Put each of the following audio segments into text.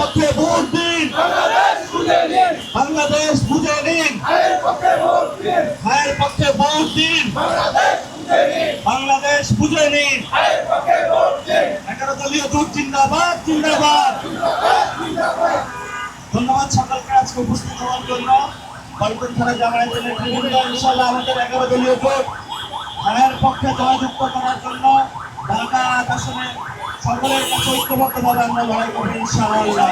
পক্ষে ভোট দিন। বাংলাদেশ বুঝে নিন। পক্ষে ভোট দিন। বাংলাদেশ বুঝে নিন। এগারো দলীয় জোট জিন্দাবাদ জিন্দাবাদ। ধন্যবাদ সকলকে আজকে উপস্থিত হওয়ার জন্য। পল্টন থানা জামায়াতের নেতৃবৃন্দ ইনশাল্লাহ আমাদের এগারো দলীয় জোট ভাইয়ের পক্ষে জয়যুক্ত করার জন্য ঢাকা আসনে সকলের কাছে ঐক্যবদ্ধভাবে আমরা লড়াই করব ইনশাআল্লাহ।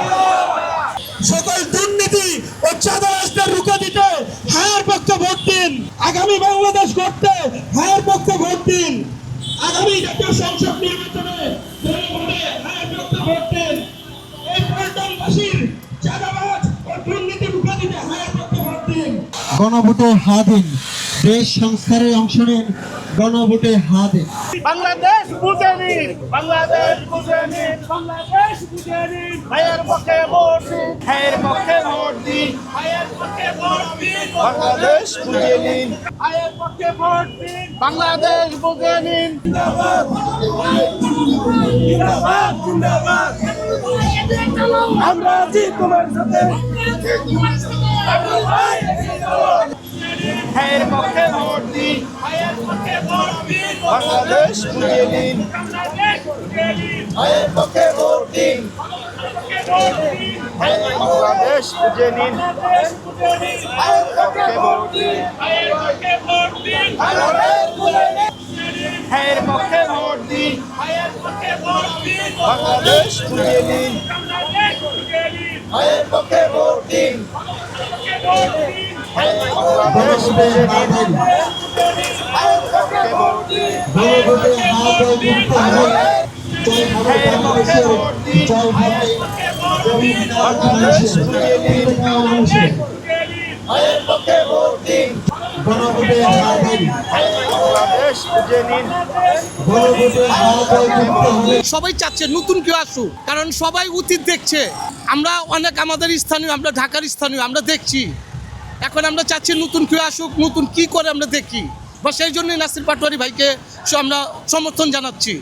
সকল দুর্নীতি ও চাঁদাবাজদের রুখে দিতে হায়ার পক্ষে ভোট দিন। আগামী বাংলাদেশ করতে হায়ার পক্ষে ভোট দিন। আগামী জাতীয় সংসদ নির্বাচনে হায়ার পক্ষে ভোট দিন। এই পল্টনবাসীর চাঁদাবাজ ও দুর্নীতি রুখে দিতে হায়ার পক্ষে ভোট দিন। গণভোটে হা দিন। দেশ সংস্কারে অংশ নিন গণভোটে হা দিন বাংলাদেশ বুঝে নিন বাংলাদেশ বুঝে নিন বাংলাদেশ বুঝে নিন ভাইয়ের পক্ষে ভোট দিন ভাইয়ের পক্ষে ভোট দিন ভাইয়ের পক্ষে ভোট দিন। বাংলাদেশ বুঝে নিন। ভাইয়ের পক্ষে ভোট দিন বাংলাদেশ বুঝে নিন। জিন্দাবাদ জিন্দাবাদ আমরা আছি তোমার সাথে ভাইয়ের পক্ষে ভোট দিন। বাংলাদেশ বুঝে নিন ভাইয়ের পক্ষে ভোট দিন। বাংলাদেশ বুঝে নিন। দিন। ভাইয়ের পক্ষে ভোট দিন। বাংলাদেশ বুঝে নিন। ভাইয়ের পক্ষে ভোট দিন। সবাই চাচ্ছে নতুন কেউ আসুক, কারণ সবাই অতীত দেখছে। আমরা অনেক আমাদের স্থানীয়, আমরা ঢাকার স্থানীয়, আমরা দেখছি। এখন আমরা চাচ্ছি নতুন কেউ আসুক, নতুন কি করে আমরা দেখি। বা সেই জন্যই নাসির পাটোয়ারি ভাইকে আমরা সমর্থন জানাচ্ছি।